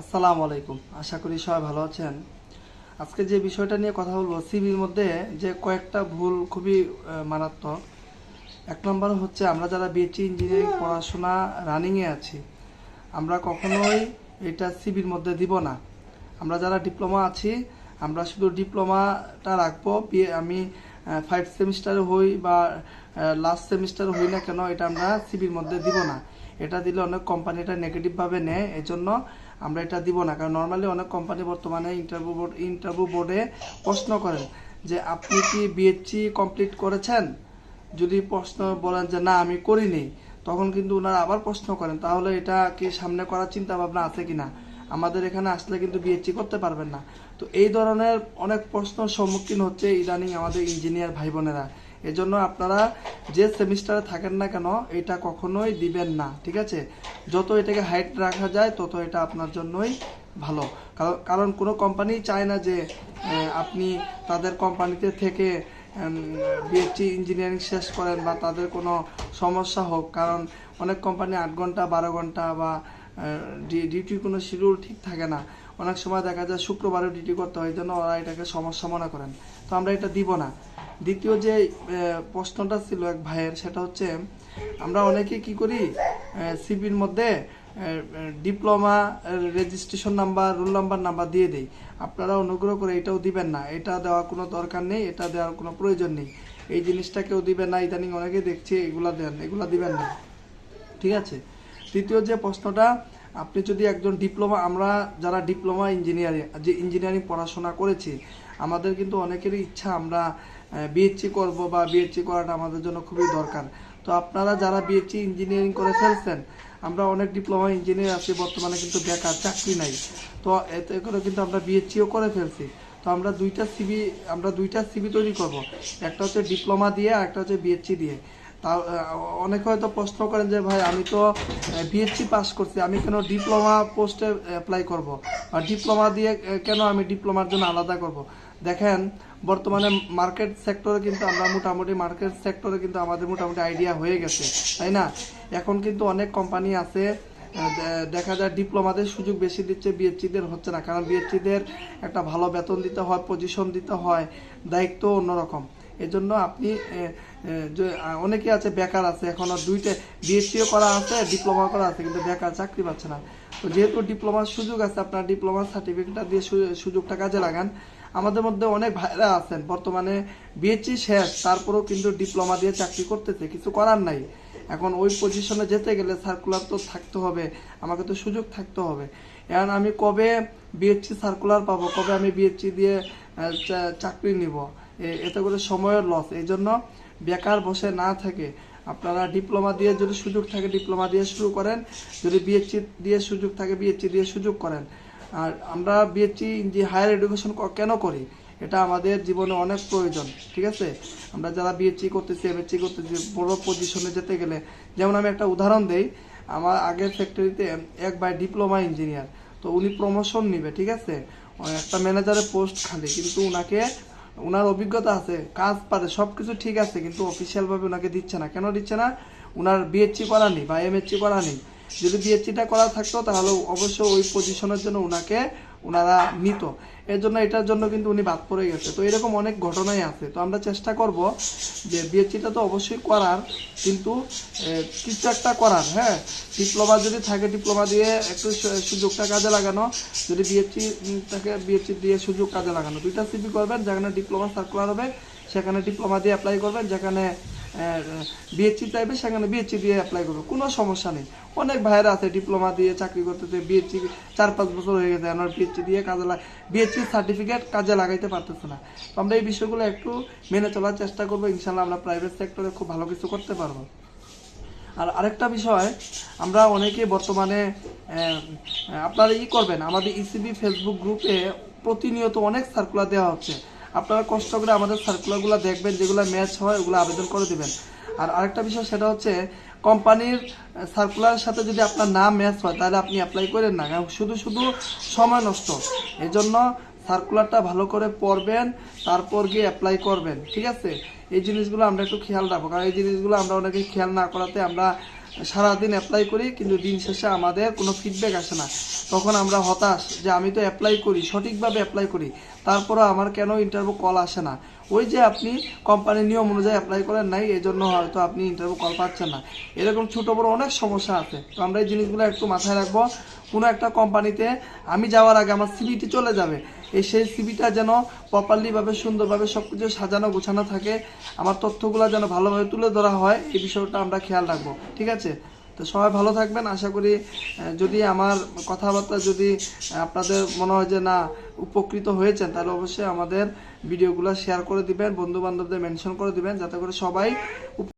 আসসালামু আলাইকুম। আশা করি সবাই ভালো আছেন। আজকে যে বিষয়টা নিয়ে কথা বলব, সিবির মধ্যে যে কয়েকটা ভুল খুবই মারাত্মক। এক নম্বর হচ্ছে, আমরা যারা বিএসসি ইঞ্জিনিয়ারিং পড়াশোনা রানিংয়ে আছি, আমরা কখনোই এটা সিবির মধ্যে দিব না। আমরা যারা ডিপ্লোমা আছি, আমরা শুধু ডিপ্লোমাটা রাখব। আমি ফাইভ সেমিস্টারে হই বা লাস্ট সেমিস্টার হই না কেন, এটা আমরা সিবির মধ্যে দিব না। এটা দিলে অনেক কোম্পানি এটা নেগেটিভভাবে নেয়। এজন্য আমরা এটা দিব না, কারণ নর্মালি অনেক কোম্পানি বর্তমানে ইন্টারভিউ বোর্ড ইন্টারভিউ বোর্ডে প্রশ্ন করেন যে, আপনি কি বিএসসি কমপ্লিট করেছেন? যদি প্রশ্ন বলেন যে, না, আমি করিনি, তখন কিন্তু ওনারা আবার প্রশ্ন করেন, তাহলে এটা কি সামনে করার চিন্তা ভাবনা আছে কিনা? আমাদের এখানে আসলে কিন্তু বিএসসি করতে পারবেন না। তো এই ধরনের অনেক প্রশ্নের সম্মুখীন হচ্ছে ইদানিং আমাদের ইঞ্জিনিয়ার ভাই বোনেরা এজন্য আপনারা যে সেমিস্টারে থাকেন না কেন, এটা কখনোই দিবেন না, ঠিক আছে? যত এটাকে হাইট রাখা যায়, তত এটা আপনার জন্যই ভালো। কারণ কোনো কোম্পানি চায় না যে আপনি তাদের কোম্পানিতে থেকে বিএসসি ইঞ্জিনিয়ারিং শেষ করেন বা তাদের কোনো সমস্যা হোক। কারণ, অনেক কোম্পানি আট ঘণ্টা, বারো ঘণ্টা বা ডিউটির কোনো শিডিউল ঠিক থাকে না। অনেক সময় দেখা যায় শুক্রবারে ডিউটি করতে হয় জন্য ওরা এটাকে সমস্যা মনে করেন। তো আমরা এটা দিব না। দ্বিতীয় যে প্রশ্নটা ছিল এক ভাইয়ের, সেটা হচ্ছে, আমরা অনেকে কি করি সিবির মধ্যে diploma registration number, roll number number দিয়ে দেই। আপনারা অনুগ্রহ করে এটাও দিবেন না। এটা দেওয়ার কোনো দরকার নেই, এটা দেওয়ার কোনো প্রয়োজন নেই। এই জিনিসটা কেউ দিবেন না, ইদানিং অনেকে দেখছি এগুলা দেন, এগুলা দিবেন না। ঠিক আছে? তৃতীয় যে প্রশ্নটা, আপনি যদি একজন ডিপ্লোমা, আমরা যারা ডিপ্লোমা ইঞ্জিনিয়ারিং, যে ইঞ্জিনিয়ারিং পড়াশোনা করেছি, আমাদের কিন্তু অনেকেরই ইচ্ছা আমরা বিএসসি করব বা বিএসসি করাটা আমাদের জন্য খুবই দরকার। তো আপনারা যারা বিএসসি ইঞ্জিনিয়ারিং করে ফেলছেন, আমরা অনেক ডিপ্লোমা ইঞ্জিনিয়ার আছি, বর্তমানে কিন্তু বেকার, চাকরি নাই। তো এতে করে কিন্তু আমরা বিএসসিও করে ফেলছি। তো আমরা দুইটা সিবি আমরা দুইটা সিবি তৈরি করব। একটা হচ্ছে ডিপ্লোমা দিয়ে আর একটা হচ্ছে বিএসসি দিয়ে। তা অনেকে হয়তো প্রশ্ন করেন যে, ভাই, আমি তো বিএসসি পাস করছি, আমি কেন ডিপ্লোমা পোস্টে অ্যাপ্লাই করব? আর ডিপ্লোমা দিয়ে কেন আমি ডিপ্লোমার জন্য আলাদা করব? দেখেন, বর্তমানে মার্কেট সেক্টরে কিন্তু আমরা মোটামুটি মার্কেট সেক্টরে কিন্তু আমাদের মোটামুটি আইডিয়া হয়ে গেছে, তাই না? এখন কিন্তু অনেক কোম্পানি আছে দেখা যায় ডিপ্লোমাদের সুযোগ বেশি দিচ্ছে বিএসসিদের হচ্ছে না, কারণ বিএসসিদের একটা ভালো বেতন দিতে হয় পজিশন দিতে হয় দায়িত্ব অন্যরকম। এজন্য আপনি অনেকে আছে, বেকার আছে, এখনও দুইটা বিএসসিও করা আছে, ডিপ্লোমা করা আছে, কিন্তু বেকার চাকরি পাচ্ছে না। তো যেহেতু ডিপ্লোমার সুযোগ আছে, আপনার ডিপ্লোমার সার্টিফিকেটটা দিয়ে সুযোগটা কাজে লাগান। আমাদের মধ্যে অনেক ভাইরা আছেন, বর্তমানে বিএসসি শেষ, তারপরেও কিন্তু ডিপ্লোমা দিয়ে চাকরি করতেছে, কিছু করার নাই। এখন ওই পজিশনে যেতে গেলে সার্কুলার তো থাকতে হবে, আমাকে তো সুযোগ থাকতে হবে। এখন আমি কবে বিএসসি সার্কুলার পাবো, কবে আমি বিএসসি দিয়ে চাকরি নিব? এতে করে সময়ের লস এই জন্য বেকার বসে না থাকে আপনারা ডিপ্লোমা দিয়ে যদি সুযোগ থাকে ডিপ্লোমা দিয়ে শুরু করেন, যদি বিএসসি দিয়ে সুযোগ থাকে বিএসসি দিয়ে সুযোগ করেন। আর আমরা বিএসসি যে হায়ার এডুকেশন কেন করি? এটা আমাদের জীবনে অনেক প্রয়োজন, ঠিক আছে? আমরা যারা বিএসসি করতেছি এমএসসি করতেছি, বড় পজিশনে যেতে গেলে, যেমন আমি একটা উদাহরণ দেই, আমার আগের ফ্যাক্টরিতে এক বাই ডিপ্লোমা ইঞ্জিনিয়ার তো উনি প্রমোশন নিবে, ঠিক আছে? একটা ম্যানেজারের পোস্ট খালি, কিন্তু উনাকে ওনার অভিজ্ঞতা আছে, কাজ পারে সবকিছু ঠিক আছে, কিন্তু অফিসিয়াল ভাবে ওনাকে দিচ্ছে না। কেন দিচ্ছে না? ওনার বিএসসি করা নেই বা এমএসসি করা নেই। যদি বিএসসিটা করা থাকতো, তাহলে অবশ্যই ওই পজিশনের জন্য ওনাকে ওনারা নিত এর জন্য এটার জন্য কিন্তু উনি বাদ পড়ে গেছে। তো এরকম অনেক ঘটনাই আছে। তো আমরা চেষ্টা করব যে বিএসসিটা তো অবশ্যই করার, কিন্তু একটা করার হ্যাঁ? ডিপ্লোমা যদি থাকে, ডিপ্লোমা দিয়ে একটু সুযোগটা কাজে লাগানো, যদি বিএসসি থাকে বিএসসি দিয়ে সুযোগ কাজে লাগানো। দুইটা সিপি করবেন, যেখানে ডিপ্লোমা সার্কুলার হবে, সেখানে ডিপ্লোমা দিয়ে অ্যাপ্লাই করবেন, যেখানে বিএসসি চাইবে, সেখানে বিএসসি দিয়ে অ্যাপ্লাই করবে। কোনো সমস্যা নেই। অনেক ভাইয়েরা আছে ডিপ্লোমা দিয়ে চাকরি করতেছে বিএসসি চার পাঁচ বছর হয়ে গেছে আমার বিএসসি দিয়ে কাজে লাগ বিএসসি সার্টিফিকেট কাজে লাগাইতে পারতেছে না। তো আমরা এই বিষয়গুলো একটু মেনে চলার চেষ্টা করব। ইনশাল্লাহ আমরা প্রাইভেট সেক্টরে খুব ভালো কিছু করতে পারব। আর আরেকটা বিষয়, আমরা অনেকে বর্তমানে আপনারা ই করবেন। আমাদের ইসিবি ফেসবুক গ্রুপে প্রতিনিয়ত অনেক সার্কুলার দেওয়া হচ্ছে। আপনারা কষ্ট করে আমাদের সার্কুলারগুলো দেখবেন, যেগুলো ম্যাচ হয়, ওগুলো আবেদন করে দেবেন। আর আরেকটা বিষয়, সেটা হচ্ছে কোম্পানির সার্কুলারের সাথে যদি আপনার নাম ম্যাচ হয়, তাহলে আপনি অ্যাপ্লাই করেন না। শুধু শুধু সময় নষ্ট। এই জন্য সার্কুলারটা ভালো করে পড়বেন, তারপর গিয়ে অ্যাপ্লাই করবেন। ঠিক আছে? এই জিনিসগুলো আমরা একটু খেয়াল রাখব। কারণ এই জিনিসগুলো আমরা অনেকে খেয়াল না করাতে আমরা সারাদিন অ্যাপ্লাই করি, কিন্তু দিন শেষে আমাদের কোনো ফিডব্যাক আসে না। তখন আমরা হতাশ যে আমি তো অ্যাপ্লাই করি, সঠিকভাবে অ্যাপ্লাই করি। তারপরও আমার কেন ইন্টারভিউ কল আসে না? ওই যে আপনি কোম্পানির নিয়ম অনুযায়ী অ্যাপ্লাই করেন নাই এই জন্য হয়তো আপনি ইন্টারভিউ কল পাচ্ছেন না। এরকম ছোট বড় অনেক সমস্যা আছে। তো আমরা এই জিনিসগুলো একটু মাথায় রাখব। কোনো একটা কোম্পানিতে আমি যাওয়ার আগে আমার সিভিটি চলে যাবে। এই সেই সিভিটা যেন প্রপারলিভাবে সুন্দরভাবে সব কিছু সাজানো, গোছানো থাকে। আমার তথ্যগুলো যেন ভালোভাবে তুলে ধরা হয়, এই বিষয়টা আমরা খেয়াল রাখব। ঠিক আছে? তো সবাই ভালো থাকবেন। আশা করি যদি আমার কথাবার্তা যদি আপনাদের মনে হয় যে না, উপকৃত হয়েছেন, তাহলে অবশ্যই আমাদের ভিডিওগুলো শেয়ার করে দিবেন বন্ধু বান্ধবদের মেনশন করে দিবেন, যাতে করে সবাই